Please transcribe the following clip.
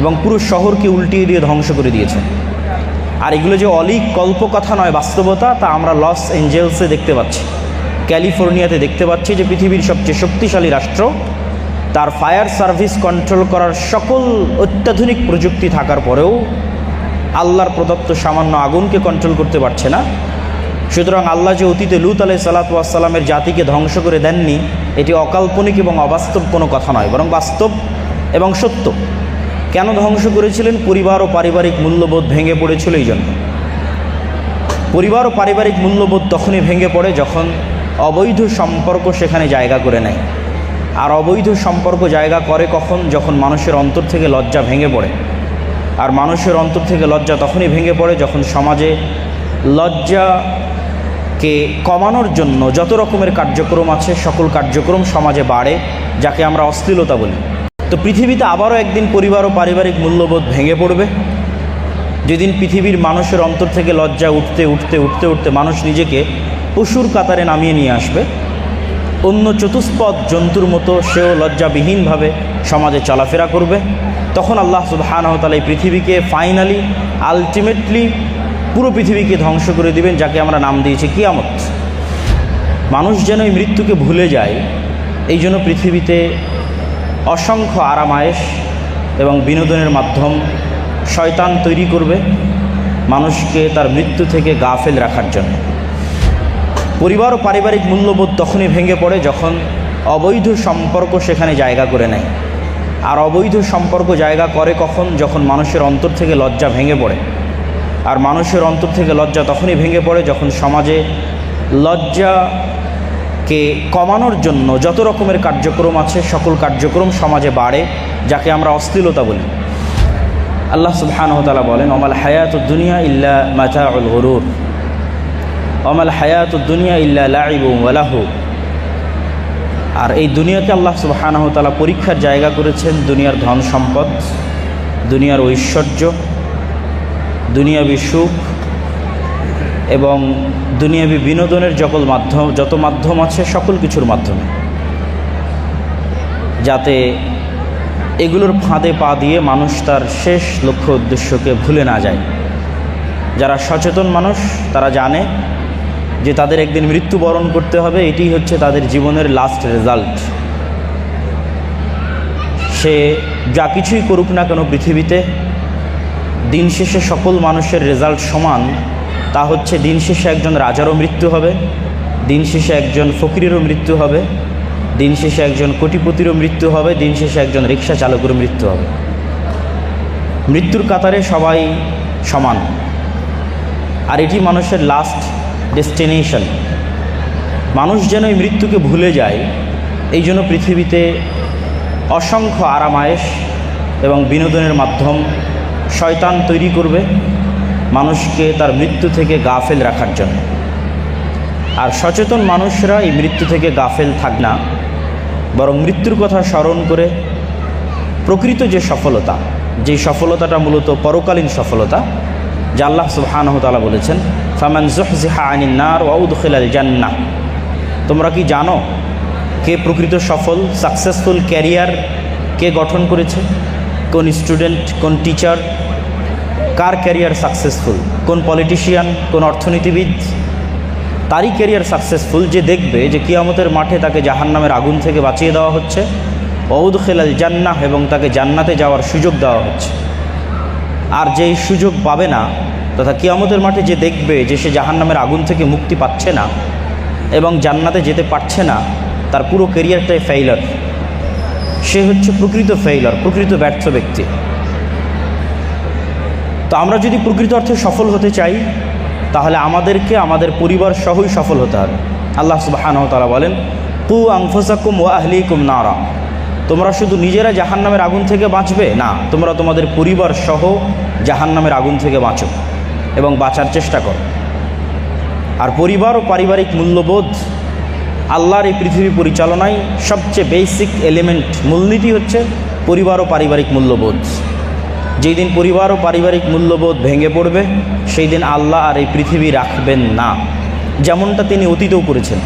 এবং পুরো শহরকে উল্টিয়ে দিয়ে ধ্বংস করে দিয়েছে। আর এগুলো যে অলিক কল্পকথা নয়, বাস্তবতা, তা আমরা লস এঞ্জেলসে দেখতে পাচ্ছি। ক্যালিফোর্নিয়াতে দেখতে পাচ্ছি যে পৃথিবীর সবচেয়ে শক্তিশালী রাষ্ট্র, তার ফায়ার সার্ভিস কন্ট্রোল করার সকল অত্যাধুনিক প্রযুক্তি থাকার পরেও আল্লাহর প্রদত্ত সামান্য আগুনকে কন্ট্রোল করতে পারছে না। সুতরাং আল্লাহ যে অতীতে লুত আলাই সালাতামের জাতিকে ধ্বংস করে দেননি, এটি অকাল্পনিক এবং অবাস্তব কোনো কথা নয়, বরং বাস্তব এবং সত্য। কেন ধ্বংস করেছিলেন? পরিবার ও পারিবারিক মূল্যবোধ ভেঙে পড়েছিল এই জন্য। পরিবার ও পারিবারিক মূল্যবোধ তখনই ভেঙে পড়ে যখন অবৈধ সম্পর্ক সেখানে জায়গা করে নেয়। আর অবৈধ সম্পর্ক জায়গা করে কখন? যখন মানুষের অন্তর থেকে লজ্জা ভেঙে পড়ে। আর মানুষের অন্তর থেকে লজ্জা তখনই ভেঙে পড়ে যখন সমাজে লজ্জাকে কমানোর জন্য যত রকমের কার্যক্রম আছে, সকল কার্যক্রম সমাজে বাড়ে, যাকে আমরা অশ্লীলতা বলি। তো পৃথিবীতে আবারও একদিন পরিবার ও পারিবারিক মূল্যবোধ ভেঙে পড়বে। যেদিন পৃথিবীর মানুষের অন্তর থেকে লজ্জা উঠতে উঠতে উঠতে উঠতে মানুষ নিজেকে পশুর কাতারে নামিয়ে নিয়ে আসবে। অন্য চতুষ্পদ জন্তুর মতো সেও লজ্জাবিহীনভাবে সমাজে চলাফেরা করবে। তখন আল্লাহ সুবাহানহতালা এই পৃথিবীকে ফাইনালি আলটিমেটলি পুরো পৃথিবীকে ধ্বংস করে দিবেন, যাকে আমরা নাম দিয়েছি কিয়ামত। মানুষ যেন এই মৃত্যুকে ভুলে যায়, এই জন্য পৃথিবীতে অসংখ্য আরামায়েশ এবং বিনোদনের মাধ্যম শয়তান তৈরি করবে মানুষকে তার মৃত্যু থেকে গাফেল রাখার জন্য। পরিবার ও পারিবারিক মূল্যবোধ তখনই ভেঙে পড়ে যখন অবৈধ সম্পর্ক সেখানে জায়গা করে নেয়। আর অবৈধ সম্পর্ক জায়গা করে কখন? যখন মানুষের অন্তর থেকে লজ্জা ভেঙে পড়ে। আর মানুষের অন্তর থেকে লজ্জা তখনই ভেঙে পড়ে যখন সমাজে লজ্জাকে কমানোর জন্য যত রকমের কার্যক্রম আছে, সকল কার্যক্রম সমাজে বাড়ে, যাকে আমরা অশ্লীলতা বলি। আল্লাহ সুবহানহতালা বলেন অমাল হায়াত দুনিয়া ইল্লা মাথা উল গরুর। অমাল হায়াত দুনিয়া ইল্লা লাইব ওয়ালাহু আর এই দুনিয়াকে আল্লাহ সুবাহানহতালা পরীক্ষার জায়গা করেছেন দুনিয়ার ধন সম্পদ, দুনিয়ার ঐশ্বর্য, দুনিয়াবি সুখ এবং দুনিয়াবি বিনোদনের সকল মাধ্যম, যত মাধ্যম আছে সকল কিছুর মাধ্যমে। যাতে এগুলোর ফাঁদে পা দিয়ে মানুষ তার শেষ লক্ষ্য উদ্দেশ্যকে ভুলে না যায়। যারা সচেতন মানুষ, তারা জানে যে তাদের একদিন মৃত্যুবরণ করতে হবে, এটি হচ্ছে তাদের জীবনের লাস্ট রেজাল্ট সে যা কিছুই করুক না কেন পৃথিবীতে, দিন শেষে সকল মানুষের রেজাল্ট সমান। তা হচ্ছে দিন শেষে একজন রাজারও মৃত্যু হবে, দিন শেষে একজন ফকিরেরও মৃত্যু হবে, দিন শেষে একজন কোটিপতিরও মৃত্যু হবে, দিন শেষে একজন রিক্সা চালকেরও মৃত্যু হবে। মৃত্যুর কাতারে সবাই সমান। আর এটি মানুষের লাস্ট ডেস্টিনেশন মানুষ যেন এই মৃত্যুকে ভুলে যায়, এই জন্য পৃথিবীতে অসংখ্য আরামায়েশ এবং বিনোদনের মাধ্যম শয়তান তৈরি করবে। মানুষকে তার মৃত্যু থেকে গাফেল রাখার জন্য। আর সচেতন মানুষরা এই মৃত্যু থেকে গাফেল থাক না, বরং মৃত্যুর কথা স্মরণ করে প্রকৃত যে সফলতা, যে সফলতাটা মূলত পরকালীন সফলতা, যা আল্লাহ সুবহানহতালা বলেছেন, ফামান ওয়াউদ ওয়াউদখিলাল জান্নাহ তোমরা কি জানো কে প্রকৃত সফল, সাকসেসফুল ক্যারিয়ার কে গঠন করেছে? কোন স্টুডেন্ট, কোন টিচার কার ক্যারিয়ার সাকসেসফুল কোন পলিটিশিয়ান কোন অর্থনীতিবিদ? তারই ক্যারিয়ার সাকসেসফুল যে দেখবে যে কিয়ামতের মাঠে তাকে জাহান্নামের আগুন থেকে বাঁচিয়ে দেওয়া হচ্ছে ঔদ খেলাল জান্নাহ এবং তাকে জান্নাতে যাওয়ার সুযোগ দেওয়া হচ্ছে। আর যেই সুযোগ পাবে না, তথা কিয়ামতের মাঠে যে দেখবে যে সে জাহান্নামের আগুন থেকে মুক্তি পাচ্ছে না এবং জান্নাতে যেতে পারছে না, তার পুরো কেরিয়ারটাই ফেইলার সে হচ্ছে প্রকৃত ফেইলার প্রকৃত ব্যর্থ ব্যক্তি। তো আমরা যদি প্রকৃত অর্থে সফল হতে চাই, তাহলে আমাদেরকে আমাদের পরিবার সহই সফল হতে হবে। আল্লাহ সুবাহানহ তারা বলেন পু আংফসাকুম ও আহলিকুম নারা। তোমরা শুধু নিজেরা জাহান্নামের আগুন থেকে বাঁচবে? না, তোমরা তোমাদের পরিবার সহ জাহান্নামের আগুন থেকে বাঁচো এবং বাঁচার চেষ্টা করো। আর পরিবার ও পারিবারিক মূল্যবোধ আল্লাহর এই পৃথিবী পরিচালনায় সবচেয়ে বেসিক এলিমেন্ট মূলনীতি হচ্ছে পরিবার ও পারিবারিক মূল্যবোধ। যেই দিন পরিবার ও পারিবারিক মূল্যবোধ ভেঙে পড়বে সেই দিন আল্লাহ আর এই পৃথিবী রাখবেন না, যেমনটা তিনি অতীতেও করেছেন।